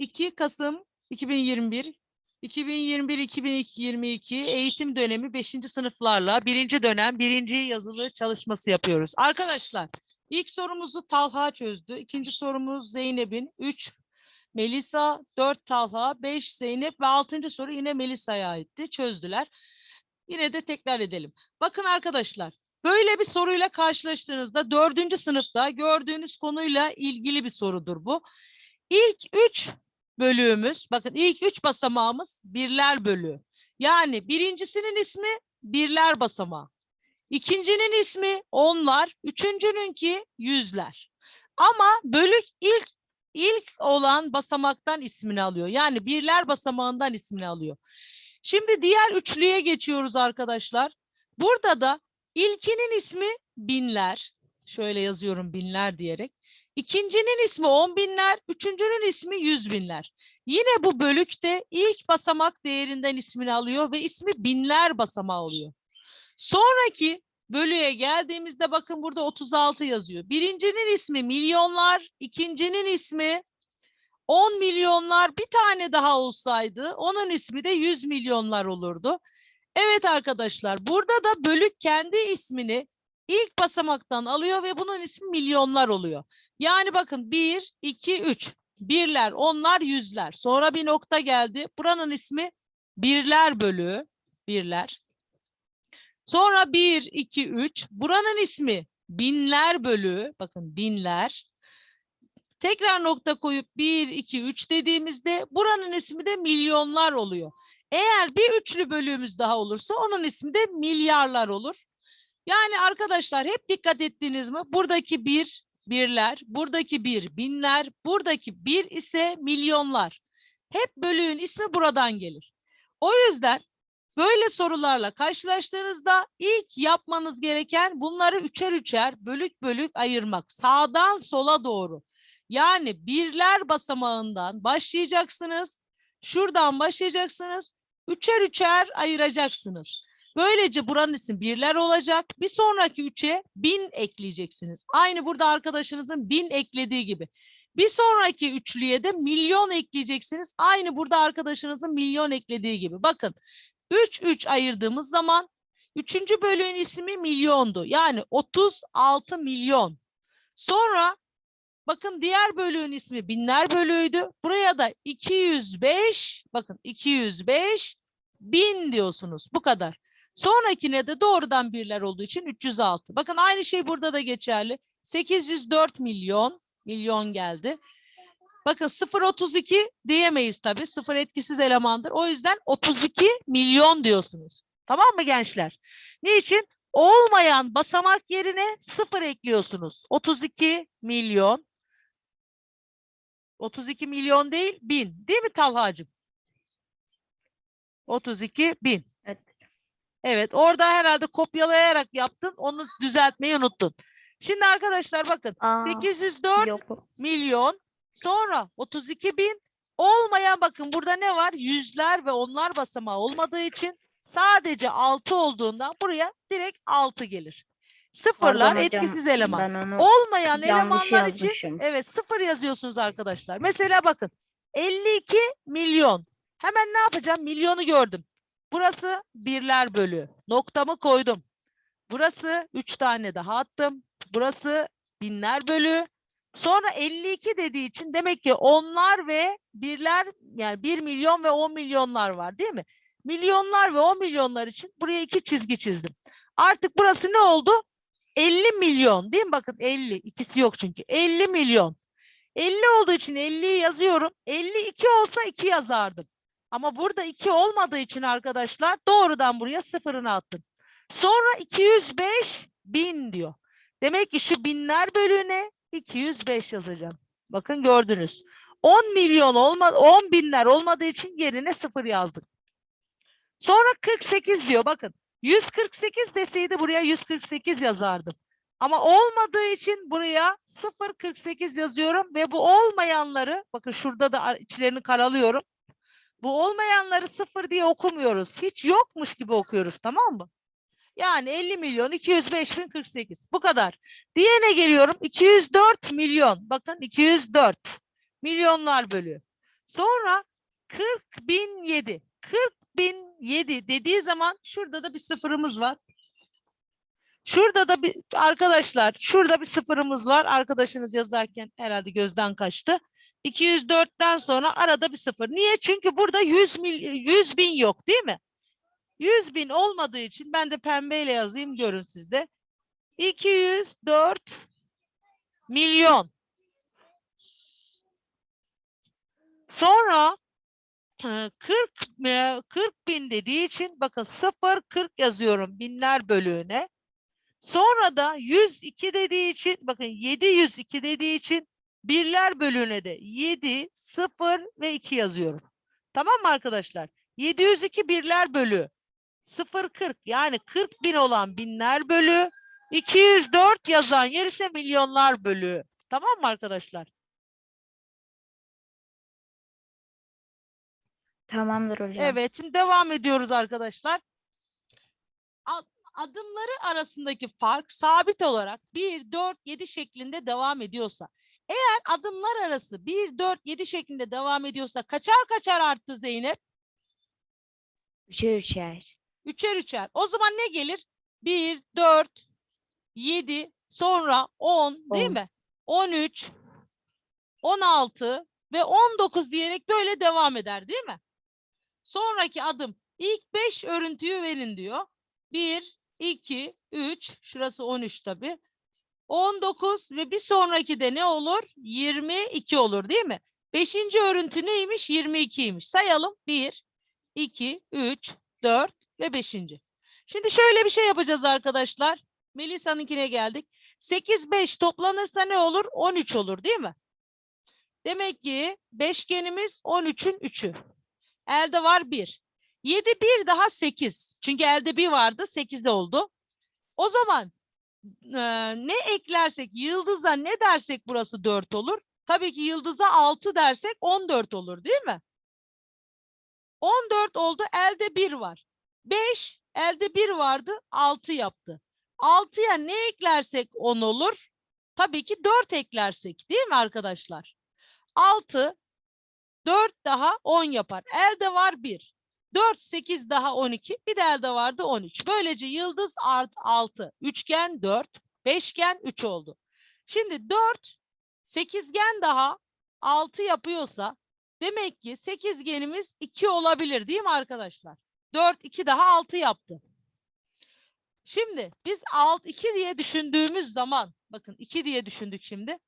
2 Kasım 2021 2021-2022 eğitim dönemi 5. sınıflarla birinci dönem birinci yazılı çalışması yapıyoruz. Arkadaşlar ilk sorumuzu Talha çözdü. İkinci sorumuz Zeynep'in. 3 Melisa, 4 Talha, 5 Zeynep ve 6. soru yine Melisa'ya aitti. Çözdüler. Yine de tekrar edelim. Bakın arkadaşlar böyle bir soruyla karşılaştığınızda dördüncü sınıfta gördüğünüz konuyla ilgili bir sorudur bu. İlk üç bölüğümüz, bakın ilk üç basamağımız birler bölüğü. Yani birincisinin ismi birler basamağı. İkincinin ismi onlar, üçüncününki yüzler. Ama bölük ilk ilk olan basamaktan ismini alıyor. Yani birler basamağından ismini alıyor. Şimdi diğer üçlüye geçiyoruz arkadaşlar. Burada da ilkinin ismi binler. Şöyle yazıyorum binler diyerek. İkincinin ismi on binler, üçüncünün ismi yüz binler. Yine bu bölükte ilk basamak değerinden ismini alıyor ve ismi binler basamağı oluyor. Sonraki bölüye geldiğimizde bakın burada 36 yazıyor. Birincinin ismi milyonlar, ikincinin ismi 10 milyonlar bir tane daha olsaydı onun ismi de 100 milyonlar olurdu. Evet arkadaşlar burada da bölük kendi ismini ilk basamaktan alıyor ve bunun ismi milyonlar oluyor. Yani bakın 1, 2, 3. Birler, onlar, yüzler. Sonra bir nokta geldi. Buranın ismi birler bölüğü. Birler. Sonra 1, 2, 3. Buranın ismi binler bölüğü. Bakın binler. Tekrar nokta koyup 1, 2, 3 dediğimizde buranın ismi de milyonlar oluyor. Eğer bir üçlü bölüğümüz daha olursa onun ismi de milyarlar olur. Yani arkadaşlar hep dikkat ettiniz mi? Buradaki bir birler, buradaki bir binler, buradaki bir ise milyonlar. Hep bölüğün ismi buradan gelir. O yüzden böyle sorularla karşılaştığınızda ilk yapmanız gereken bunları üçer üçer, bölük bölük ayırmak. Sağdan sola doğru. Yani birler basamağından başlayacaksınız. Şuradan başlayacaksınız. Üçer üçer ayıracaksınız. Böylece buranın isim birler olacak. Bir sonraki üçe bin ekleyeceksiniz. Aynı burada arkadaşınızın bin eklediği gibi. Bir sonraki üçlüye de milyon ekleyeceksiniz. Aynı burada arkadaşınızın milyon eklediği gibi. Bakın 3 3 ayırdığımız zaman üçüncü bölüğün ismi milyondu. Yani 36 milyon. Sonra bakın diğer bölüğün ismi binler bölüğüydü. Buraya da 205 bakın 205 bin diyorsunuz. Bu kadar. Sonrakine de doğrudan birler olduğu için 306. Bakın aynı şey burada da geçerli. 804 milyon, milyon geldi. Bakın 0.32 diyemeyiz tabii. Sıfır etkisiz elemandır. O yüzden 32 milyon diyorsunuz. Tamam mı gençler? Niçin? Olmayan basamak yerine sıfır ekliyorsunuz. 32 milyon. 32 milyon değil, bin. Değil mi Talhacığım? 32 bin. Evet. Orada herhalde kopyalayarak yaptın. Onu düzeltmeyi unuttun. Şimdi arkadaşlar bakın. Aa, 804 yok. milyon sonra 32 bin olmayan bakın burada ne var? Yüzler ve onlar basamağı olmadığı için sadece 6 olduğundan buraya direkt 6 gelir. Sıfırlar Pardon hocam, etkisiz eleman. Olmayan elemanlar için yazmışım. evet sıfır yazıyorsunuz arkadaşlar. Mesela bakın 52 milyon. Hemen ne yapacağım? Milyonu gördüm. Burası birler bölü. Noktamı koydum. Burası 3 tane daha attım. Burası binler bölü. Sonra 52 dediği için demek ki onlar ve birler yani 1 milyon ve 10 milyonlar var değil mi? Milyonlar ve 10 milyonlar için buraya iki çizgi çizdim. Artık burası ne oldu? 50 milyon değil mi? Bakın 50 ikisi yok çünkü. 50 milyon. 50 olduğu için 50'yi yazıyorum. 52 olsa 2 yazardım. Ama burada 2 olmadığı için arkadaşlar doğrudan buraya sıfırını attım. Sonra 205 bin diyor. Demek ki şu binler bölüğüne 205 yazacağım. Bakın gördünüz. 10 milyon olma 10 binler olmadığı için yerine sıfır yazdık. Sonra 48 diyor bakın. 148 deseydi buraya 148 yazardım. Ama olmadığı için buraya 048 yazıyorum ve bu olmayanları bakın şurada da içlerini karalıyorum. Bu olmayanları sıfır diye okumuyoruz. Hiç yokmuş gibi okuyoruz tamam mı? Yani 50 milyon 205 bin 48 bu kadar. Diğerine geliyorum 204 milyon. Bakın 204 milyonlar bölü. Sonra 40 bin yedi. 40 bin yedi dediği zaman şurada da bir sıfırımız var. Şurada da bir arkadaşlar şurada bir sıfırımız var. Arkadaşınız yazarken herhalde gözden kaçtı. 204'ten sonra arada bir sıfır. Niye? Çünkü burada 100, mil, 100 bin yok değil mi? 100 bin olmadığı için ben de pembeyle yazayım görün sizde. 204 milyon. Sonra e, 40 e, 40 bin dediği için bakın 0 40 yazıyorum binler bölüğüne. Sonra da 102 dediği için bakın 702 dediği için birler bölüğüne de 7 0 ve 2 yazıyorum. Tamam mı arkadaşlar? 702 birler bölüğü 0 40 yani 40 bin olan binler bölüğü 204 yazan yer ise milyonlar bölüğü. Tamam mı arkadaşlar? Tamamdır hocam. Evet, şimdi devam ediyoruz arkadaşlar. Adımları arasındaki fark sabit olarak 1, 4, 7 şeklinde devam ediyorsa, eğer adımlar arası 1, 4, 7 şeklinde devam ediyorsa kaçar kaçar arttı Zeynep? Üçer üçer. Üçer üçer. O zaman ne gelir? 1, 4, 7, sonra 10 değil On. mi? 13, 16 ve 19 diyerek böyle devam eder değil mi? Sonraki adım ilk 5 örüntüyü verin diyor. 1, 2, 3, şurası 13 tabii. 19 ve bir sonraki de ne olur? 22 olur değil mi? Beşinci örüntü neymiş? 22'ymiş. Sayalım. 1, 2, 3, 4 ve 5. Şimdi şöyle bir şey yapacağız arkadaşlar. Melisa'nınkine geldik. 8, 5 toplanırsa ne olur? 13 olur değil mi? Demek ki beşgenimiz 13'ün 3'ü. Elde var 1. 7 bir daha 8. Çünkü elde bir vardı 8 oldu. O zaman eee, ne eklersek yıldıza ne dersek burası 4 olur. Tabii ki yıldıza 6 dersek 14 olur değil mi? 14 oldu elde 1 var. 5 elde 1 vardı 6 yaptı. 6'ya ne eklersek 10 olur. Tabii ki 4 eklersek değil mi arkadaşlar? 6 4 daha 10 yapar. Elde var 1. 4, 8 daha 12. Bir de elde vardı 13. Böylece yıldız art 6. Üçgen 4. Beşgen 3 oldu. Şimdi 4, sekizgen daha 6 yapıyorsa demek ki sekizgenimiz 2 olabilir değil mi arkadaşlar? 4, 2 daha 6 yaptı. Şimdi biz alt 2 diye düşündüğümüz zaman bakın 2 diye düşündük şimdi.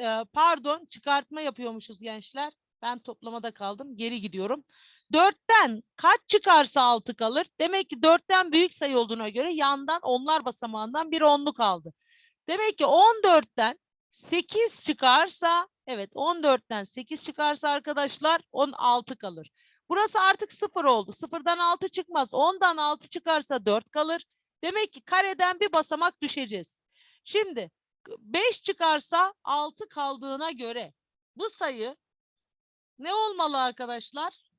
Ee, pardon çıkartma yapıyormuşuz gençler. Ben toplamada kaldım. Geri gidiyorum. 4'ten kaç çıkarsa 6 kalır? Demek ki 4'ten büyük sayı olduğuna göre yandan onlar basamağından bir onlu kaldı. Demek ki 14'ten 8 çıkarsa evet 14'ten 8 çıkarsa arkadaşlar 16 kalır. Burası artık 0 oldu. 0'dan 6 çıkmaz. 10'dan 6 çıkarsa 4 kalır. Demek ki kareden bir basamak düşeceğiz. Şimdi 5 çıkarsa 6 kaldığına göre bu sayı ne olmalı arkadaşlar?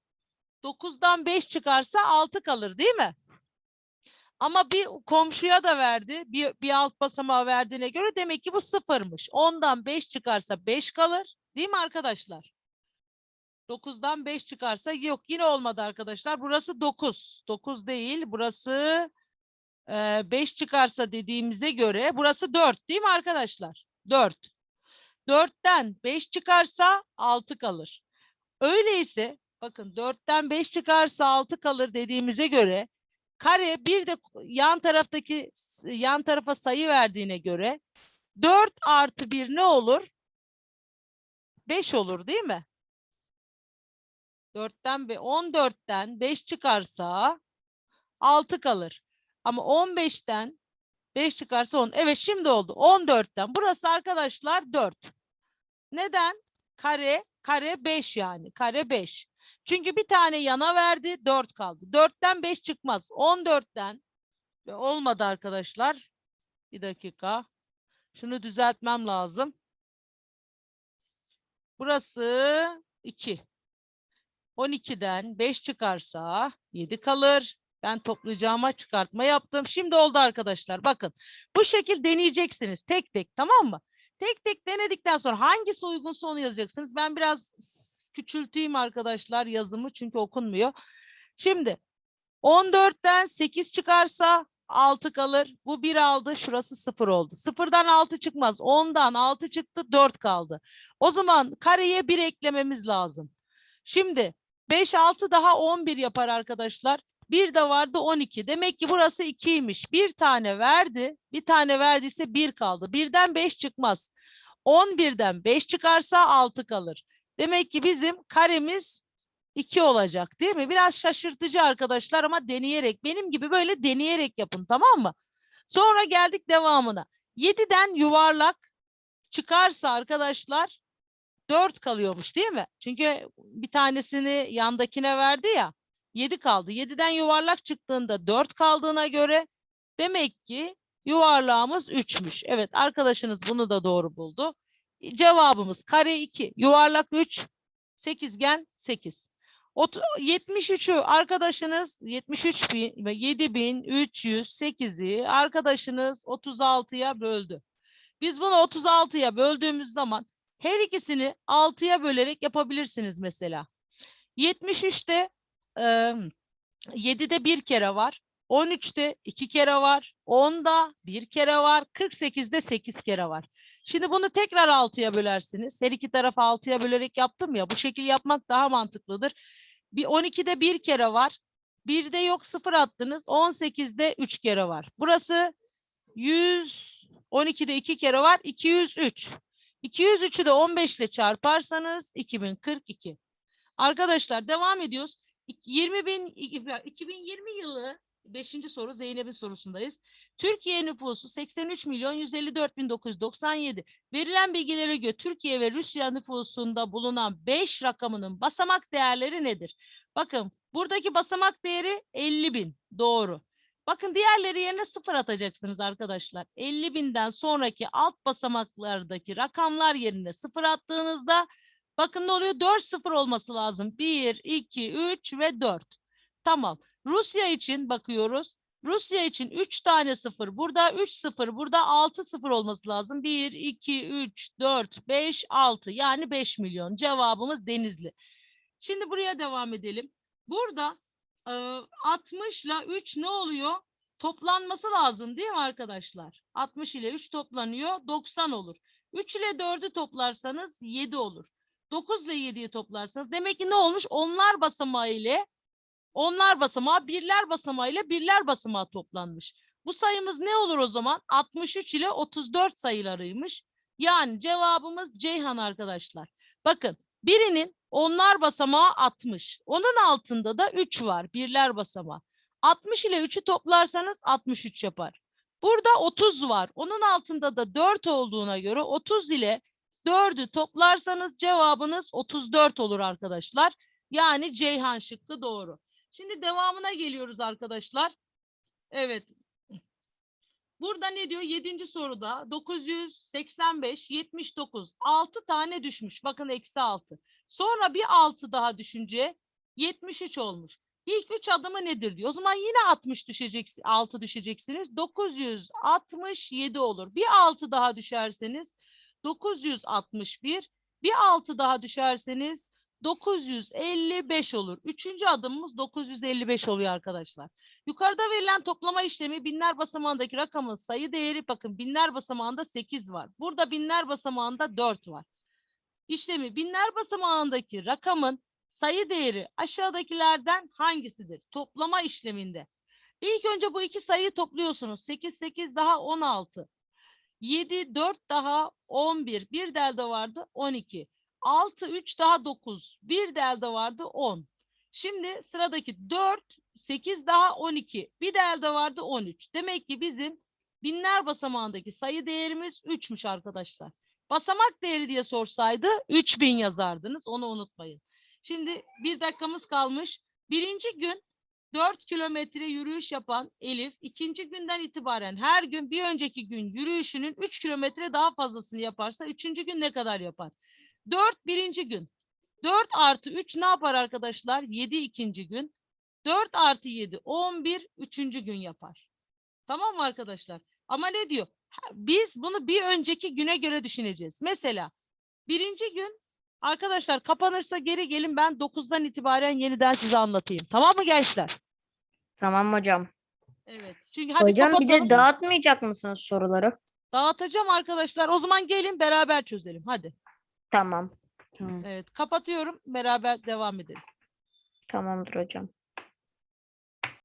9'dan 5 çıkarsa 6 kalır değil mi? Ama bir komşuya da verdi. Bir, bir alt basamağı verdiğine göre demek ki bu sıfırmış. 10'dan 5 çıkarsa 5 kalır. Değil mi arkadaşlar? 9'dan 5 çıkarsa yok yine olmadı arkadaşlar. Burası 9. 9 değil. Burası 5 çıkarsa dediğimize göre burası 4 değil mi arkadaşlar? 4. 4'ten 5 çıkarsa 6 kalır. Öyleyse bakın 4'ten 5 çıkarsa 6 kalır dediğimize göre kare bir de yan taraftaki yan tarafa sayı verdiğine göre 4 artı 1 ne olur? 5 olur değil mi? 4'ten ve 14'ten 5 çıkarsa 6 kalır. Ama 15'ten 5 çıkarsa 10. Evet şimdi oldu. 14'ten. Burası arkadaşlar 4. Neden? Kare, kare 5 yani. Kare 5. Çünkü bir tane yana verdi 4 kaldı. 4'ten 5 çıkmaz. 14'ten ve olmadı arkadaşlar. Bir dakika. Şunu düzeltmem lazım. Burası 2. 12'den 5 çıkarsa 7 kalır. Ben toplayacağıma çıkartma yaptım. Şimdi oldu arkadaşlar. Bakın bu şekil deneyeceksiniz tek tek tamam mı? Tek tek denedikten sonra hangisi uygunsa onu yazacaksınız. Ben biraz küçülteyim arkadaşlar yazımı çünkü okunmuyor. Şimdi 14'ten 8 çıkarsa 6 kalır. Bu 1 aldı. Şurası 0 oldu. 0'dan 6 çıkmaz. 10'dan 6 çıktı. 4 kaldı. O zaman kareye 1 eklememiz lazım. Şimdi 5, 6 daha 11 yapar arkadaşlar. Bir de vardı 12. Demek ki burası 2'ymiş. Bir tane verdi. Bir tane verdiyse 1 kaldı. Birden 5 çıkmaz. 11'den 5 çıkarsa 6 kalır. Demek ki bizim karemiz 2 olacak değil mi? Biraz şaşırtıcı arkadaşlar ama deneyerek benim gibi böyle deneyerek yapın tamam mı? Sonra geldik devamına. 7'den yuvarlak çıkarsa arkadaşlar 4 kalıyormuş değil mi? Çünkü bir tanesini yandakine verdi ya. 7 kaldı. 7'den yuvarlak çıktığında 4 kaldığına göre demek ki yuvarlağımız 3'müş. Evet arkadaşınız bunu da doğru buldu. Cevabımız kare 2, yuvarlak 3, sekizgen 8. Ot- 73'ü arkadaşınız 73 bin, 7308'i arkadaşınız 36'ya böldü. Biz bunu 36'ya böldüğümüz zaman her ikisini 6'ya bölerek yapabilirsiniz mesela. 73'te e, 7'de bir kere var. 13'te iki kere var. 10'da bir kere var. 48'de 8 kere var. Şimdi bunu tekrar 6'ya bölersiniz. Her iki tarafı 6'ya bölerek yaptım ya. Bu şekil yapmak daha mantıklıdır. Bir 12'de bir kere var. 1'de yok 0 attınız. 18'de 3 kere var. Burası 100 12'de 2 kere var. 203. 203'ü de 15 ile çarparsanız 2042. Arkadaşlar devam ediyoruz. 20 bin, 2020 yılı 5. soru Zeynep'in sorusundayız. Türkiye nüfusu 83 milyon 154 bin 997. Verilen bilgilere göre Türkiye ve Rusya nüfusunda bulunan 5 rakamının basamak değerleri nedir? Bakın buradaki basamak değeri 50 bin. Doğru. Bakın diğerleri yerine sıfır atacaksınız arkadaşlar. 50 binden sonraki alt basamaklardaki rakamlar yerine sıfır attığınızda bakın ne oluyor? 4 sıfır olması lazım. 1, 2, 3 ve 4. Tamam. Rusya için bakıyoruz. Rusya için 3 tane sıfır. Burada 3 sıfır. Burada 6 sıfır olması lazım. 1, 2, 3, 4, 5, 6. Yani 5 milyon. Cevabımız Denizli. Şimdi buraya devam edelim. Burada e, 60 ile 3 ne oluyor? Toplanması lazım değil mi arkadaşlar? 60 ile 3 toplanıyor 90 olur. 3 ile 4'ü toplarsanız 7 olur. 9 ile 7'yi toplarsanız demek ki ne olmuş? Onlar basamağı ile onlar basamağı birler basamağı ile birler basamağı toplanmış. Bu sayımız ne olur o zaman? 63 ile 34 sayılarıymış. Yani cevabımız Ceyhan arkadaşlar. Bakın birinin onlar basamağı 60. Onun altında da 3 var birler basamağı. 60 ile 3'ü toplarsanız 63 yapar. Burada 30 var. Onun altında da 4 olduğuna göre 30 ile 4'ü toplarsanız cevabınız 34 olur arkadaşlar. Yani Ceyhan şıkkı doğru. Şimdi devamına geliyoruz arkadaşlar. Evet. Burada ne diyor? Yedinci soruda 985, 79. 6 tane düşmüş. Bakın eksi 6. Sonra bir 6 daha düşünce 73 olmuş. İlk 3 adımı nedir diyor. O zaman yine 60 düşeceksin, 6 düşeceksiniz. 967 olur. Bir 6 daha düşerseniz 961. Bir 6 daha düşerseniz 955 olur. Üçüncü adımımız 955 oluyor arkadaşlar. Yukarıda verilen toplama işlemi binler basamağındaki rakamın sayı değeri bakın binler basamağında 8 var. Burada binler basamağında 4 var. İşlemi binler basamağındaki rakamın sayı değeri aşağıdakilerden hangisidir? Toplama işleminde. İlk önce bu iki sayıyı topluyorsunuz. 8 8 daha 16. 7 4 daha 11. Bir de elde vardı 12. 6, 3 daha 9. Bir de vardı 10. Şimdi sıradaki 4, 8 daha 12. Bir de elde vardı 13. Demek ki bizim binler basamağındaki sayı değerimiz 3'müş arkadaşlar. Basamak değeri diye sorsaydı 3000 yazardınız. Onu unutmayın. Şimdi bir dakikamız kalmış. Birinci gün 4 kilometre yürüyüş yapan Elif ikinci günden itibaren her gün bir önceki gün yürüyüşünün 3 kilometre daha fazlasını yaparsa üçüncü gün ne kadar yapar? 4 birinci gün. 4 artı 3 ne yapar arkadaşlar? 7 ikinci gün. 4 artı 7 11 üçüncü gün yapar. Tamam mı arkadaşlar? Ama ne diyor? Biz bunu bir önceki güne göre düşüneceğiz. Mesela birinci gün Arkadaşlar kapanırsa geri gelin ben 9'dan itibaren yeniden size anlatayım. Tamam mı gençler? Tamam hocam. Evet. Çünkü hadi hocam bir de dağıtmayacak mısınız soruları? Dağıtacağım arkadaşlar. O zaman gelin beraber çözelim. Hadi. Tamam. Tamam. Evet. Kapatıyorum. Beraber devam ederiz. Tamamdır hocam.